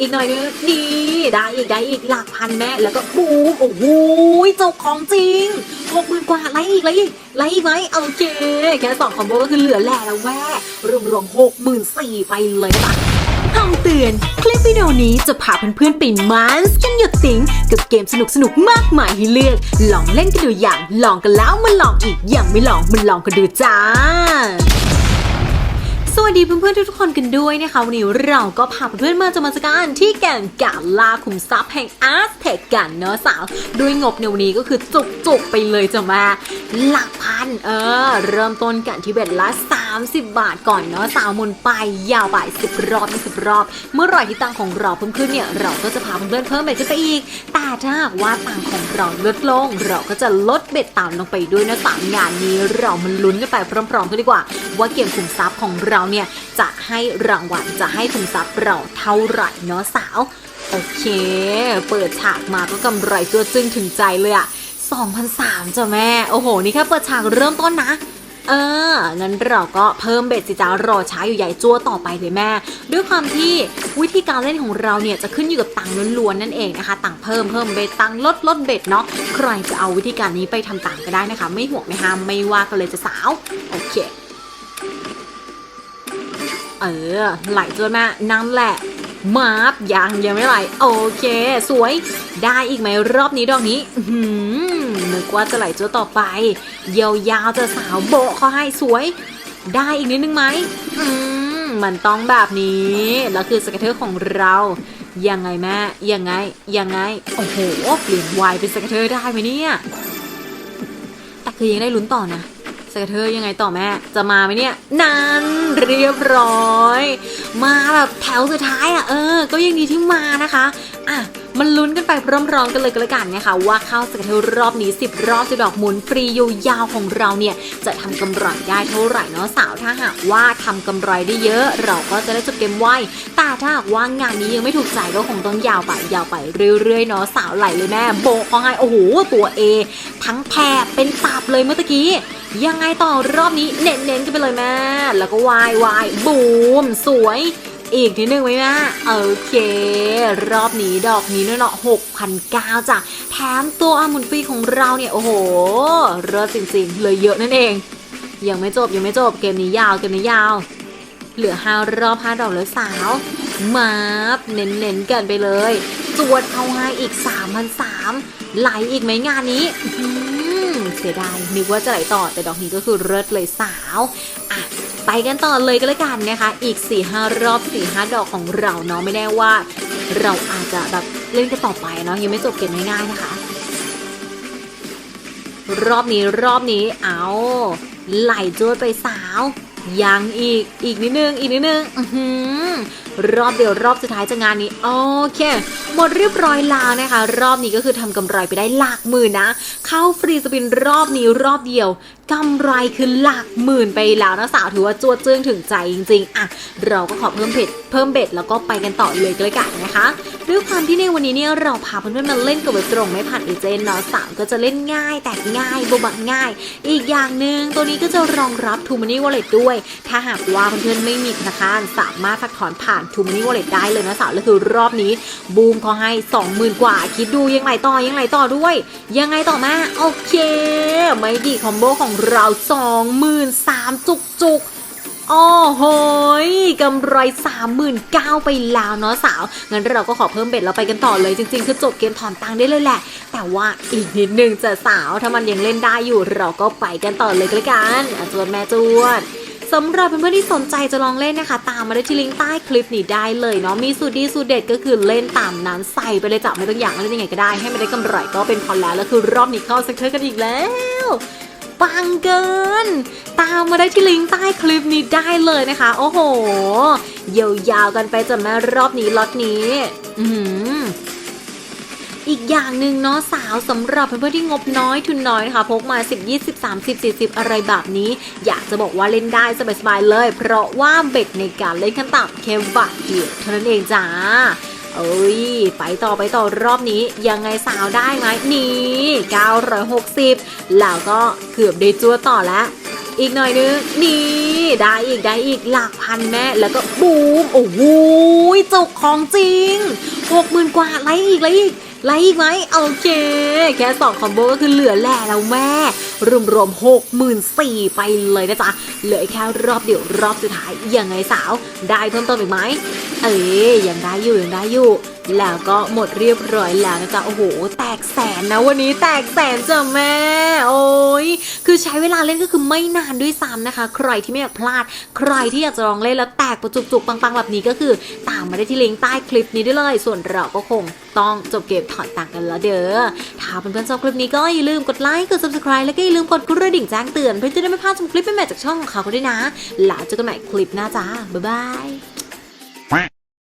อีกหน่อยนึงนี่ได้อีกได้อีกหลักพันแม่แล้วก็บูมโอ้โหจบของจริงหกหมื่นกว่าไล่อีกไล่อีกไล่อีกไหมโอเคแค่สองคอมโบก็คือเหลือแหล่แล้วแว่รวมๆหกหมื่นสี่ไปเลยนะคำเตือนคลิปวิดีโอนี้จะพาเพื่อนๆไปมันส์กันหยดติ๋งกับเกมสนุกๆมากมายให้เลือก ลองเล่นกันดูอย่าง ลองกันแล้วมาลองอีกยังไม่ลองมันลองกันดูจ้า สวัสดีเพื่อนๆทุกคนกันด้วยนะคะ วันนี้เราก็พาเพื่อนมาจะมาสการที่แก่งกาลาขุมทรัพย์แห่งอาร์ตเทคกันเนาะสาวด้วยงบในวันนี้ก็คือจุกๆไปเลยจะมาหลักพันเออ เริ่มต้นกันที่เบ็ดละ 30 บาทก่อนเนาะสาวมุนไปยาวไป10 รอบ20รอบ เมื่อไหร่ที่ตังของเราเพิ่มขึ้นเนี่ยเราก็จะพาเพื่อนเพิ่มเบ็ดขึ้นไปอีก แต่ถ้าว่าตังของเราลดลง เราก็จะลดเบ็ดตามลงไปด้วยนะสามงานนี้เรามันลุ้นกันไปพร้อมๆกันดีกว่า ว่าเกมขุมทรัพย์ของเราเนี่ยจะให้รางวัลจะให้ขุมทรัพย์เราเท่าไหร่เนาะสาวโอเค เปิดฉากมาก็กำไรตัวจึงถึงใจเลยอะ2,003จ้ะแม่ โอ้โห นี่แค่เปิดฉากเริ่มต้นนะ เออ งั้นเราก็เพิ่มเบ็ดสิจ้ารอช้าอยู่ใหญ่จั่วต่อไปเลยแม่ ด้วยความที่วิธีการเล่นของเราเนี่ยจะขึ้นอยู่กับตังล้วนๆนั่นเองนะคะตังเพิ่มเพิ่มเบ็ดตังลดลดเบ็ดเนาะใครจะเอาวิธีการนี้ไปทำตามก็ได้นะคะ ไม่ห่วงไม่ห้ามไม่ว่ากันเลยจะสาว โอเค เออ ไหลจนแม่นั่นแหละมาบยังยังไม่ไหล โอเค สวย ได้อีกไหมรอบนี้ดอกนี้ อื้อหือนึก ว่าจะไหลจนต่อไป ยาวๆจะสาวโบะเขาให้สวย ได้อีกนิดนึงไหมอืมมันต้องแบบนี้ แล้วคือสเกตเตอร์ของเรายังไงแม่ยังไงยังไงโอ้โหเปลี่ยนวายเป็นสเกตเตอร์ได้ไหมเนี่ยแต่คือยังได้ลุ้นต่อนะสเกตเตอร์ยังไงต่อแม่ จะมาไหมเนี่ยนั่นเรียบร้อย มาแบบแถวสุดท้ายอะเออ ก็ยังดีที่มานะคะอะมันลุ้นกันไปพร้อมๆกันเลยก็แล้วกันนะคะ ว่าเข้าสเกตเตอร์รอบนี้ 10 รอบจะดอกหมุนฟรียยาวของเราเนี่ย จะทำกำไรได้เท่าไหร่เนาะสาวถ้าหากว่าทำกำไรได้เยอะ เราก็จะได้จบเกมไวแต่ถ้าหากว่างานนี้ยังไม่ถูกใจก็คงต้องยาวไปยาวไปเรื่อยๆเนาะสาวไหลเลยแม่โบกเขาให้โอ้โหตัว A ทั้งแถบเป็นตับเลยเมื่อตะกี้ยังไงต่อรอบนี้เน้นๆกันไปเลยแม่แล้วก็วายวายบูมสวย อีกทีหนึ่งไหมแม่โอเค รอบนี้ดอกนี้เนาะหกพันเก้าจ้ะแถมตัวอามุนฟรีของเราเนี่ย โอ้โหเลิศจริงๆเลยเยอะนั่นเอง ยังไม่จบยังไม่จบเกมนี้ยาวเกมนี้ยาว เหลือห้ารอบห้าดอกแล้วสาวมาบเน้นๆกันไปเลยจวดเข้าให้อีก3,003ไหลอีกไหมงานนี้เสียดายนึกว่าจะไหลต่อแต่ดอกนี้ก็คือเลิศเลยสาวอะ ไปกันต่อเลยก็แล้วกันนะคะ อีก4-5รอบ4-5ดอกของเราเนาะไม่แน่ว่า เราอาจจะแบบเล่นกันต่อไปเนาะยังไม่จบเกมง่ายๆนะคะ รอบนี้รอบนี้เอาไหลจวดไปสาว ยังอีก อีกนิดนึง อีกนิดนึง อือหือรอบเดียวรอบสุดท้ายจะงานนี้ โอเค หมดเรียบร้อยแล้วนะคะ รอบนี้ก็คือทำกำไรไปได้หลักหมื่นนะ เข้าฟรีสปินรอบนี้รอบเดียวกำไรคือหลักหมื่นไปแล้วนะสาวถือว่าจวดจึ้งถึงใจจริงๆอะเราก็ขอเพิ่มเผ็ดเพิ่มเบ็ดแล้วก็ไปกันต่อเลยก็เลยกันนะคะ ด้วยความที่ในวันนี้เนี่ยเราพาเพื่อนๆมาเล่นกับเว็บตรงไม่ผ่านเอเจนต์เนาะสามก็จะเล่นง่ายแต่ง่ายบบักง่าย อีกอย่างหนึ่งตัวนี้ก็จะรองรับ t ูมันนี่วอลเล็ตด้วย ถ้าหากว่าเพื่อนๆไม่มีธนาคารสามารถฝากถอนผ่าน t ูมันนี่วอลเล็ตได้เลยนะสาวแล้วคือรอบนี้ บูมเขาให้ 20,000 กว่า คิดดูยังไงต่อยังไงต่อด้วย ยังไงต่อมาโอเค ไม่ดีคอมโบของเรา 23,000จุกจุกๆโอ้โห ยกำไร 39,000ไปแล้วเนาะสาว งั้นเราก็ขอเพิ่มเบ็ดเราไปกันต่อเลยจริงๆ คือจบเกมถอนตังค์ได้เลยแหละ แต่ว่าอีกนิดนึงจะสาวถ้ามันยังเล่นได้อยู่เราก็ไปกันต่อเลยก็แล้วกันจวดแม่จวดสำหรับเพื่อนๆที่สนใจจะลองเล่นนะคะ ตามมาได้ที่ลิงก์ใต้คลิปนี้ได้เลยเนาะมีสูตรดีสูตรเด็ดก็คือเล่นตามนั้นใส่ไปเลยจ้ะไม่ต้องอย่างเล่นยังไงก็ได้ให้มันได้กำไรก็เป็นพอแล้วแล้วคือรอบนี้เข้าเซ็กเตอร์กันอีกแล้ว ปังเกิน ตามมาได้ที่ลิงก์ใต้คลิปนี้ได้เลยนะคะ โอ้โหยาวๆกันไปจนแม่รอบนี้ล็อตนี้ อืมอีกอย่างหนึ่งเนาะสาวสำหรับเพื่อนๆที่งบน้อยทุนน้อยนะคะพกมา 10 20 30 40 อะไรแบบนี้ อยากจะบอกว่าเล่นได้สบายๆเลย เพราะว่าเบ็ดในการเล่นขั้นต่ำแค่บาทเดียวเท่านั้นเองจ้า เอ้ย ไปต่อไปต่อรอบนี้ยังไงสาวได้ไหมนี่960 แล้วก็เกือบได้จัวต่อแล้ว อีกหน่อยนึง นี่ ได้อีกได้อีกหลักพันแม่แล้วก็บูม โอ้โหจุกของจริงหกหมื่นกว่าไล่อีกไล่อีกไล่อีกไหมโอเค แค่สองคอมโบก็คือเหลือแหล่แล้วแม่ รวมรวมหกหมื่นสี่ไปเลยนะจ๊ะเหลือแค่รอบเดียวรอบสุดท้ายยังไงสาว ได้เพิ่มเติมอีกไหมเอ้ยยังได้อยู่ยังได้อยู่ แล้วก็หมดเรียบร้อยแล้วนะจ๊ะโอ้โห แตกแสนนะวันนี้แตกแสนจ้ะแม่ โอ้ยคือใช้เวลาเล่นก็คือไม่นานด้วยซ้ำนะคะ ใครที่ไม่อยากพลาด ใครที่อยากจะลองเล่นแล้วแตกประจุกๆปังๆแบบนี้ก็คือตามมาได้ที่ลิงก์ใต้คลิปนี้ได้เลย ส่วนเราก็คงต้องจบเกมถอดต่างกันแล้วเด้อ ถ้าเพื่อนๆชอบคลิปนี้ก็อย่าลืมกดไลค์ กด subscribe แล้วก็อย่าลืมกดกระดิ่งแจ้งเตือนเพื่อจะได้ไม่พลาดชมคลิปใหม่ๆจากช่องของเขาก็ด้วยนะ แล้วเจอกันใหม่คลิปหน้าจ้า บ๊ายบาย